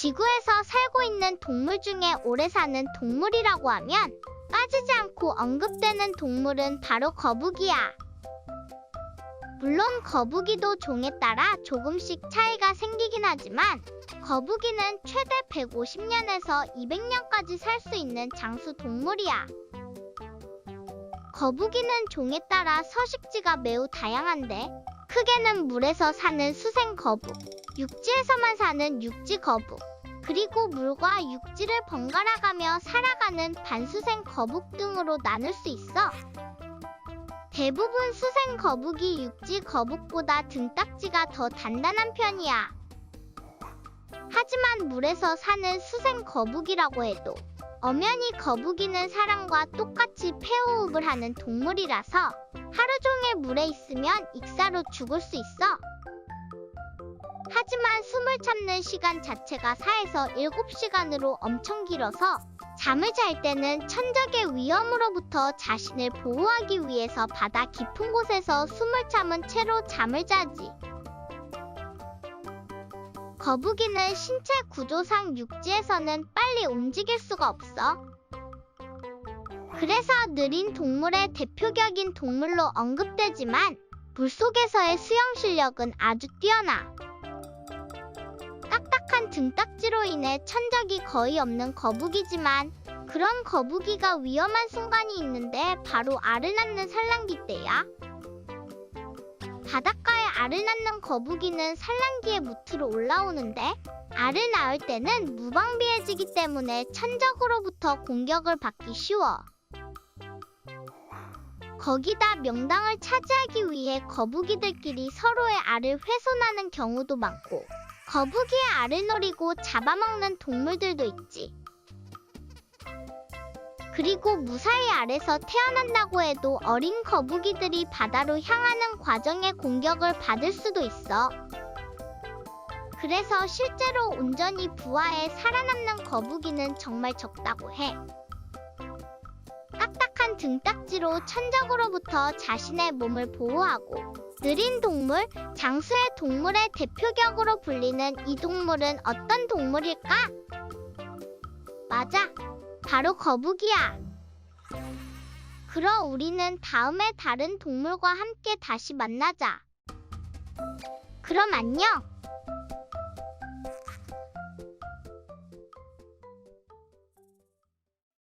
지구에서 살고 있는 동물 중에 오래 사는 동물이라고 하면 빠지지 않고 언급되는 동물은 바로 거북이야. 물론 거북이도 종에 따라 조금씩 차이가 생기긴 하지만 거북이는 최대 150년에서 200년까지 살 수 있는 장수 동물이야. 거북이는 종에 따라 서식지가 매우 다양한데 크게는 물에서 사는 수생 거북, 육지에서만 사는 육지 거북, 그리고 물과 육지를 번갈아가며 살아가는 반수생 거북 등으로 나눌 수 있어. 대부분 수생 거북이 육지 거북보다 등딱지가 더 단단한 편이야. 하지만 물에서 사는 수생 거북이라고 해도 엄연히 거북이는 사람과 똑같이 폐호흡을 하는 동물이라서 하루 종일 물에 있으면 익사로 죽을 수 있어. 하지만 숨을 참는 시간 자체가 4에서 7시간으로 엄청 길어서 잠을 잘 때는 천적의 위험으로부터 자신을 보호하기 위해서 바다 깊은 곳에서 숨을 참은 채로 잠을 자지. 거북이는 신체 구조상 육지에서는 빨리 움직일 수가 없어. 그래서 느린 동물의 대표격인 동물로 언급되지만 물속에서의 수영 실력은 아주 뛰어나. 등딱지로 인해 천적이 거의 없는 거북이지만 그런 거북이가 위험한 순간이 있는데 바로 알을 낳는 산란기 때야. 바닷가에 알을 낳는 거북이는 산란기의 무트로 올라오는데 알을 낳을 때는 무방비해지기 때문에 천적으로부터 공격을 받기 쉬워. 거기다 명당을 차지하기 위해 거북이들끼리 서로의 알을 훼손하는 경우도 많고 거북이의 알을 노리고 잡아먹는 동물들도 있지. 그리고 무사히 알에서 태어난다고 해도 어린 거북이들이 바다로 향하는 과정에 공격을 받을 수도 있어. 그래서 실제로 온전히 부화해 살아남는 거북이는 정말 적다고 해. 딱딱한 등딱지로 천적으로부터 자신의 몸을 보호하고 느린 동물, 장수의 동물의 대표격으로 불리는 이 동물은 어떤 동물일까? 맞아. 바로 거북이야. 그럼 우리는 다음에 다른 동물과 함께 다시 만나자. 그럼 안녕.